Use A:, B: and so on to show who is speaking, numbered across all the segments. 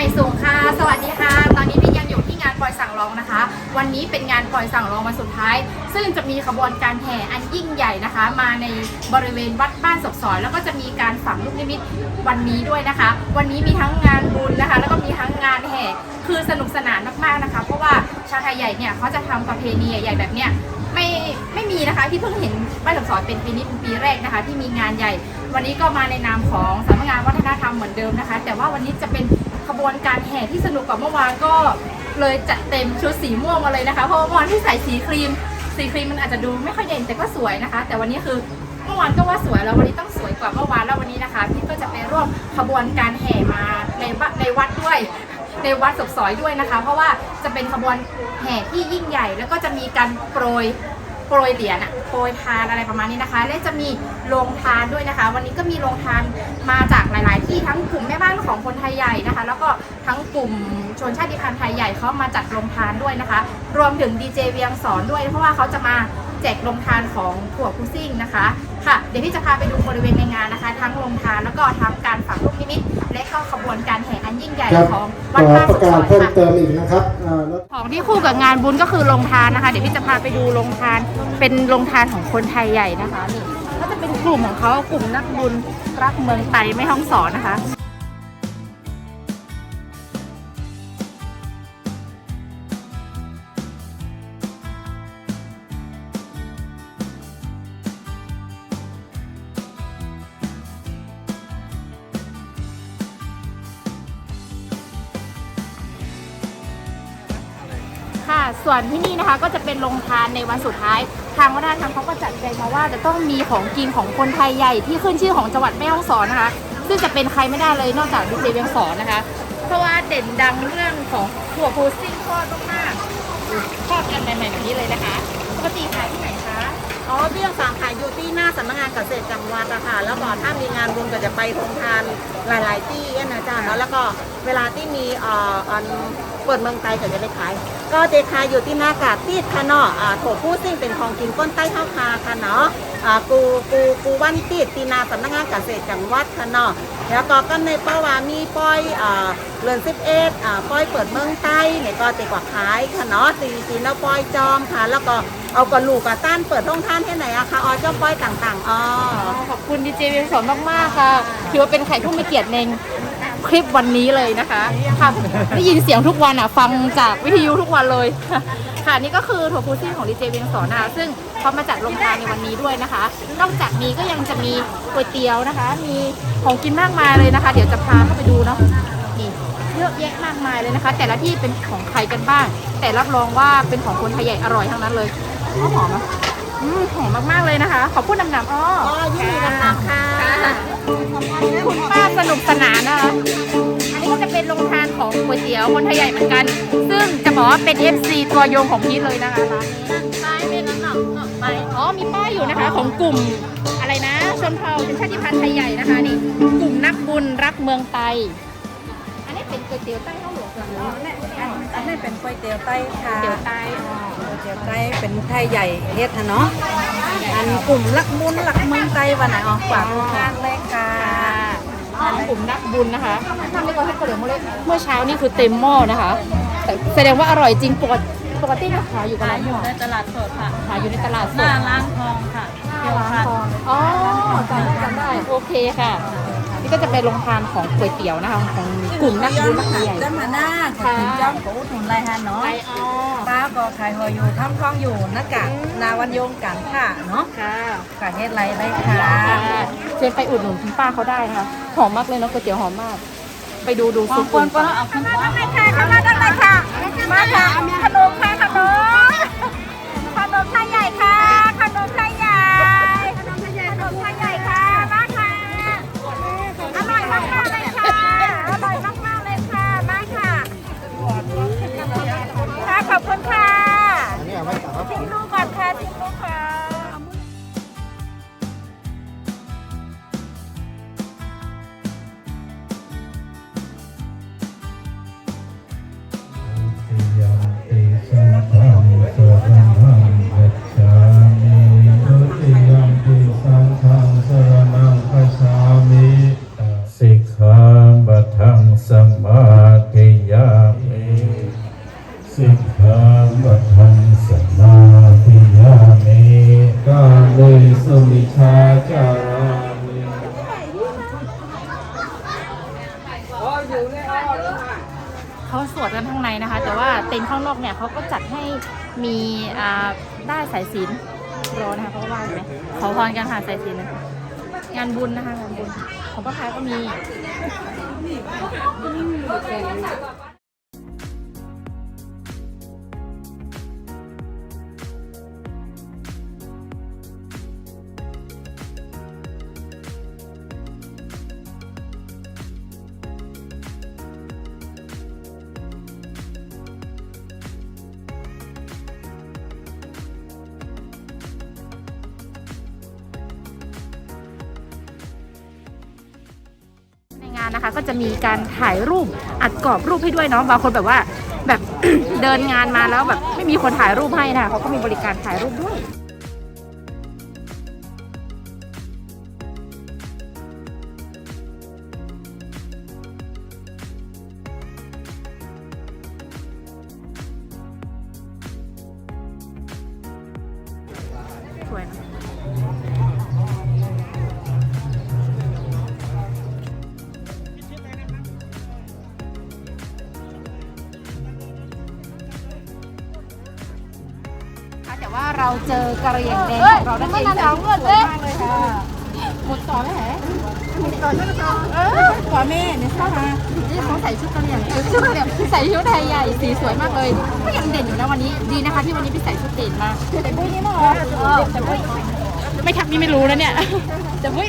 A: ม่ส่งค่ะ สวัสดีค่ะ ตอนนี้พี่ยังอยู่ที่งานปล่อยสั่งร้องนะคะ วันนี้เป็นงานปล่อยสั่งร้องวันสุดท้าย ซึ่งจะมีขบวนการแห่อันยิ่งใหญ่นะคะ มาในบริเวณวัดบ้านศกซอยแล้วก็จะมีการฝังลูกนิมิตวันนี้ด้วยนะคะ วันนี้มีทั้งงานบุญนะคะ แล้วก็มีทั้งงานแห่ คือสนุกสนานมากๆนะคะ เพราะว่าชาวไทยใหญ่เนี่ยเขาจะทำประเพณีใหญ่แบบเนี้ยไม่ไม่มีนะคะที่เพิ่งเห็นบ้านหลังสอนเป็นปีนี้เป็นปีแรกนะคะ ที่มีงานใหญ่ วันนี้ก็มาในนามของสำนักงานวัฒนธรรมเหมือนเดิมนะคะ แต่ว่าวันนี้จะเป็น บวนการแห่ที่สนุกกว่าเมื่อวานก็เลยจัดเต็มชุดสีม่วงมาเลยนะคะ เพราะว่าเมื่อวานที่ใส่สีครีม สีครีมมันอาจจะดูไม่ค่อยเด่นแต่ก็สวยนะคะ แต่วันนี้คือเมื่อวานก็ว่าสวยแล้ววันนี้ต้องสวยกว่าเมื่อวานแล้ววันนี้นะคะพี่ก็จะไปร่วมขบวนการแห่มาในวัดในวัดด้วยในวัดศกซอยด้วยนะคะ เพราะว่าจะเป็นขบวนแห่ที่ยิ่งใหญ่ แล้วก็จะมีการโปรย โปรยเหรียญอะโปรยทานอะไรประมาณนี้นะคะ และจะมีโรงทานด้วยนะคะ วันนี้ก็มีโรงทานมาจากหลาย ๆ ที่ทั้งกลุ่มแม่บ้านของคนไทยใหญ่นะคะ แล้วก็ทั้งกลุ่มชนชาติพันธุ์ไทยใหญ่เขามาจัดโรงทานด้วยนะคะ รวมถึงดีเจเวียงสอนด้วยเพราะว่าเขาจะมาแจกโรงทานของถั่วคุซิ่งนะคะ ค่ะ เดี๋ยวพี่จะพาไปดูบริเวณในงานนะคะ ทั้งโรงทานแล้วก็ทั้งการฝังลูกนิมิต และก็ขบวนการแห่อันยิ่งใหญ่
B: ครับ
A: ของ
B: ข
A: วัด
B: อ
A: บ้าน
B: ป
A: สุ
B: ระ
A: ข
B: กา
A: ซ
B: ศ
A: อย
B: เพิ่ม
A: ค่ะ
B: เติมอีกนะครับอ่ารถ
A: ของที่คู่กับงานบุญก็คือโรงทานนะคะ เดี๋ยวพี่จะพาไปดูโรงทาน เป็นโรงทานของคนไทยใหญ่นะคะนี่ก็จะเป็นกลุ่มของเขากลุ่มนักบุญรักเมืองไทยไม่ห้องสอนนะคะ ส่วนที่นี่นะคะก็จะเป็นโรงทานในวันสุดท้าย ทางวัฒนธรรมเขาก็จัดใจมาว่าจะต้องมีของกินของคนไทยใหญ่ที่ขึ้นชื่อของจังหวัดแม่ฮ่องสอนนะคะ ซึ่งจะเป็นใครไม่ได้เลยนอกจากดีเจเวียงสอนนะคะ เพราะว่าเด่นดังเรื่องของถั่วพูซิ่งทอดมากๆทอดกันใหม่ๆแบบนี้เลยนะคะ ปกติขายที่ไหน
C: อ๋อเบี้ยงสามขายอยู่ที่หน้าสำนักงานเกษตรจังหวัดอะค่ะ แล้วก็ถ้ามีงานบุญก็จะไปโรงทานหลาย ๆ ที่นะจ๊ะแล้วก็เวลาที่มีเอ่ออันเปิดเมืองไทยก็จะไปขาย ก็จะขายอยู่ที่หน้ากาดที่ค่ะเนาะอ่าโถผู้ซิ่งเป็นของกินก้นใต้ข้าวคาค่ะเนาะ กูกูกูวันติดที่หนาสำนักงานเกษตรจังหวัดค่ะเนาะแล้วก็ก็ในป้าวามีป้อยเรือนสิบเอ็ดป้อยเปิดเมืองใต้เนี่ยก็ติกว่าขายค่ะเนาะตีตีแล้วป้อยจอมค่ะ แล้วก็เอากระลูกกระต้านเปิดท่องท่านให้ไหนอะคะอ๋อเจ้าป้อยต่างๆอ๋อ
A: ขอบคุณดีเจเวียงสอนมากๆค่ะถือว่าเป็นไข่ผู้มีเกียรติในคลิปวันนี้เลยนะคะค่ะได้ยินเสียงทุกวันอะ ฟังจากวิทยุทุกวันเลย ค่ะนี่ก็คือถั่วพูซิ่งของดีเจเวียงสอนนะซึ่งเขามาจัดโรงทานในวันนี้ด้วยนะคะ นอกจากนี้ก็ยังจะมีก๋วยเตี๋ยวนะคะ มีของกินมากมายเลยนะคะ เดี๋ยวจะพาเข้าไปดูเนาะนี่เยอะแยะมากมายเลยนะคะ แต่ละที่เป็นของใครกันบ้าง แต่รับรองว่าเป็นของคนไทยใหญ่อร่อยทั้งนั้นเลยอ๋อหอมอะ อืมหอมมากๆเลยนะคะ ขอบคุณนำๆอ้อ
C: อ๋อยินดีกันนะค่ะ
A: คุณป้าสนุกสนานนะคะ อันนี้ก็จะเป็นโรงทานของก๋วยเตี๋ยวคนไทยใหญ่เหมือนกัน ซึ่งจะบอกว่าเป็น FC ตัวยงของพีทเลยนะคะร้านนี้
C: ป้ายเป็นน้ำหนักไป
A: อ๋อมีป้ายอยู่นะคะของกลุ่มอะไรนะชนเผ่าชนชาติพันธุ์ไทยใหญ่นะคะนี่กลุ่มนักบุญรักเมืองไทยอันนี้ เป็นก๋วยเตี๋ยวใต้ข้าวหลวงเหรอ
D: อันนี้เป็นก๋วยเตี๋ยวไต้ค่ะ
A: ก๋วยเตี๋ยวใต้อ๋อ
D: ก๋วยเตี๋ยวไต้เป็นไทยใหญ่เฮ็ดนะเนาะอันกลุ่มลักมุนลักเมืองไต้วันไหนออกฝากทุกท่านเลยค่ะ
A: ค่ะของกลุ่มนักบุญนะคะทำได้ก่อนให้กระเหลืองมาเลยเมื่อเช้านี่คือเต็มหม้อนะคะ แต่แสดงว่าอร่อยจริงปกติปกตินะขายอยู่กับ
D: ขา
A: ร้ายน
D: อ
A: ห
D: ยู่
A: ม้อ
D: ในตลาดสดค่ะ
A: ขายอยู่ในตลาดส
D: ห
A: ด
D: น้าร้านทองค่ะเกี่ยว
A: ร้าน
D: ค่ะ
A: ทองอ๋อจำได้จำได้โอเคค่ะนี่ ก็จะเป็นโรงทานของก๋วยเตี๋ยวนะคะของกลุ่มนักบุญนักใหญ่
D: จะมาหน้าขอบคุณเจ้าของอุดหนุนรายฮันเนาะ
A: ไอออ
D: ป้าก็ขายหอยอยู่ทำคลองอยู่นักกะนาวันโยงกันค่ะเนาะ
A: ค่ะ
D: ขายเฮ็ดไรได้ค่ะ
A: ค่ะเชิญไปอุดหนุนคุณป้าเขาได้นะคะหอมมากเลยเนาะก๋วยเตี๋ยวหอมมาก ไปดูดู
D: ปอ
A: ซุ
D: ง
A: ป
D: ปนปนเอาขึ้นหัวค่ะเข้ามาตั้งเลยค่ะมาค่ะขนมค่ะขนมขนมไทยใหญ่ค่ะ คุณค่ะ
B: อันนี้เอาไว้กัค่ะ
D: ทิ้งลูกก่อนค่ะทิ้งลูกค่ะ
E: สิ
A: ก มีได้สายสิญจนรอนะคะเพราะว่าเห็นไหมขอพรกันค่ะสายสิญจนงานบุญนะคะงานบุญของพระพายก็มี นงานะคะ ก็จะมีการถ่ายรูปอัดกรอบรูปให้ด้วยเนาะบางคนแบบว่าแบบ เดินงานมาแล้วแบบไม่มีคนถ่ายรูปให้นะเขาก็มีบริการถ่ายรูปด้วย เราเจอกระเหรี่ยงแดงของเรานั่นเองแต่สวยมากเลยค่ะหมดต่อแล้วแหละหมดต่อชุดต่อเออขอแม่เนี่ยเข้ามานี่เขาใส่ชุดกระเหรี่ยงชุดกระเหรี่ยงใส่ชุดไทยใหญ่สีสวยมากเลยก็ยังเด่นอยู่นะวันนี้ดีนะคะที่วันนี้พี่ใส่ชุดเด่นมาแต่บุ้ยนี่มั้งเหรอแต่บุ้ยไม่ทักนี่ไม่รู้แล้วเนี่ยแต่บุ้ย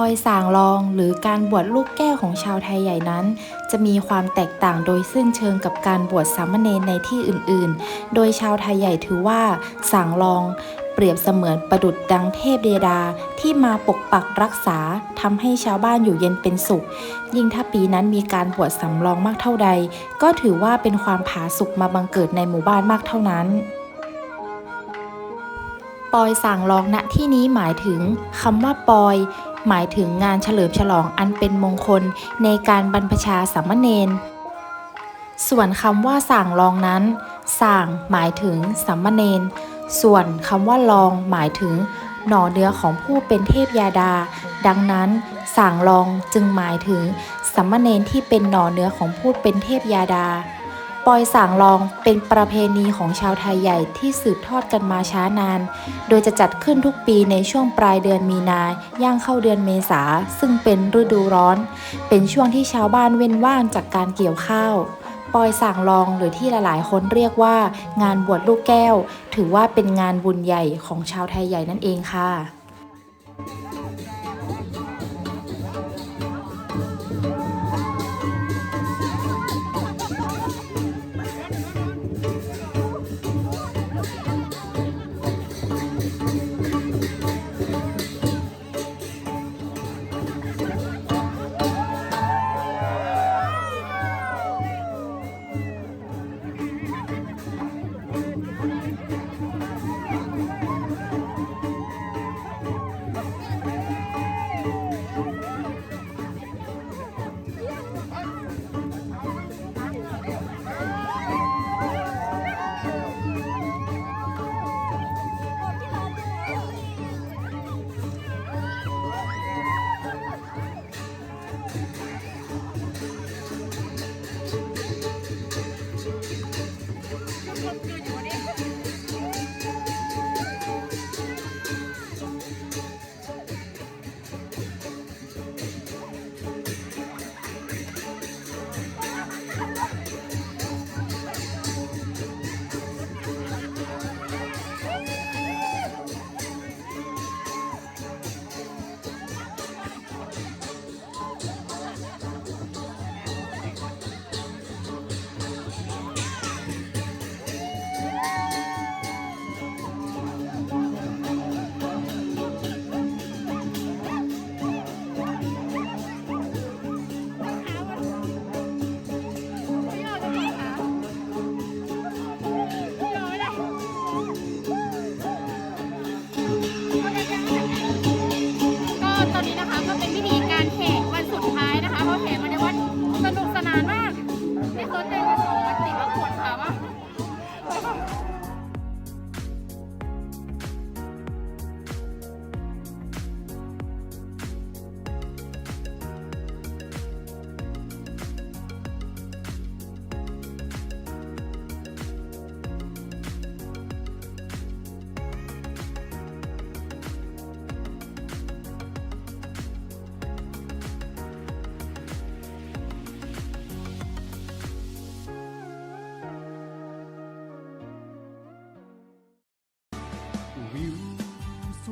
F: อยสางรองหรือการบวชลูกแก้วของชาวไทยใหญ่นั้น จะมีความแตกต่างโดยสิ้นเชิงกับการบวชสามเณรในที่อื่นๆ โดยชาวไทยใหญ่ถือว่าสางรองเปรียบเสมือนประดุจดังเทพเดดาที่มาปกปักรักษาทำให้ชาวบ้านอยู่เย็นเป็นสุข ยิ่งถ้าปีนั้นมีการบวชสำรองมากเท่าใด ก็ถือว่าเป็นความผาสุกมาบังเกิดในหมู่บ้านมากเท่านั้น ปอยสั่งรองณที่นี้หมายถึงคำว่าปอย หมายถึงงานเฉลิมฉลองอันเป็นมงคลในการบรรพชาสามเณรส่วนคำว่าสั่งรองนั้นสั่งหมายถึงสามเณรส่วนคำว่าลองหมายถึงหน่อเนื้อของผู้เป็นเทพยาดา ดังนั้นสั่งรองจึงหมายถึงสามเณรที่เป็นหน่อเนื้อของผู้เป็นเทพยาดา ปอยสางรองเป็นประเพณีของชาวไทยใหญ่ที่สืบทอดกันมาช้านาน โดยจะจัดขึ้นทุกปีในช่วงปลายเดือนมีนา ย่างเข้าเดือนเมษา ซึ่งเป็นฤดูร้อน เป็นช่วงที่ชาวบ้านเว้นว่างจากการเกี่ยวข้าวปอยสางรองหรือที่หลาย ๆ คนเรียกว่า งานบวชลูกแก้ว ถือว่าเป็นงานบุญใหญ่ของชาวไทยใหญ่นั่นเองค่ะ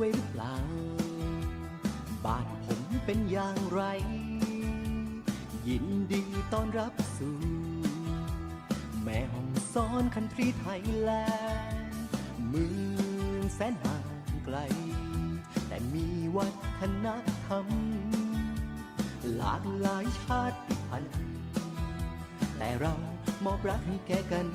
G: วยหรือเปล่า บ้านผมเป็นอย่างไร ยินดีต้อนรับสู่ แม่ห้องซ้อนคันทรีไทยแลนด์เมืองแสนห่างไกล แต่มีวัฒนธรรม หลากหลายชาติพันธุ์แต่เรามอบรักให้แก่กัน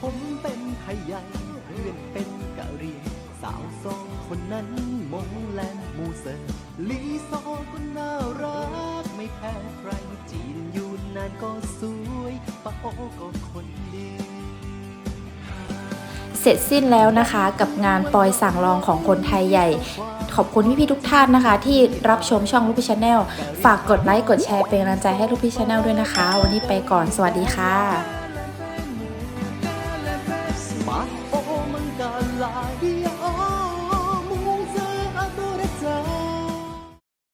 G: ผมเป็นไทยใหญ่ เพื่อนเป็นกะเรียงสาวสองคนนั้นมงแลนมูเซอร์ลีซอก็น่ารัก ไม่แพ้ใครจีนอยู่นานก็สวยปะโอก็คนดี
F: เสร็จสิ้นแล้วนะคะกับงานปอยสั่งลองของคนไทยใหญ่ ขอบคุณพี่ๆทุกท่านนะคะ ที่รับชมช่องลูกพี่ชาแนลฝากกดไลค์กดแชร์เป็นกำลังใจให้ลูกพี่ชาแนลด้วยนะคะ วันนี้ไปก่อนสวัสดีค่ะ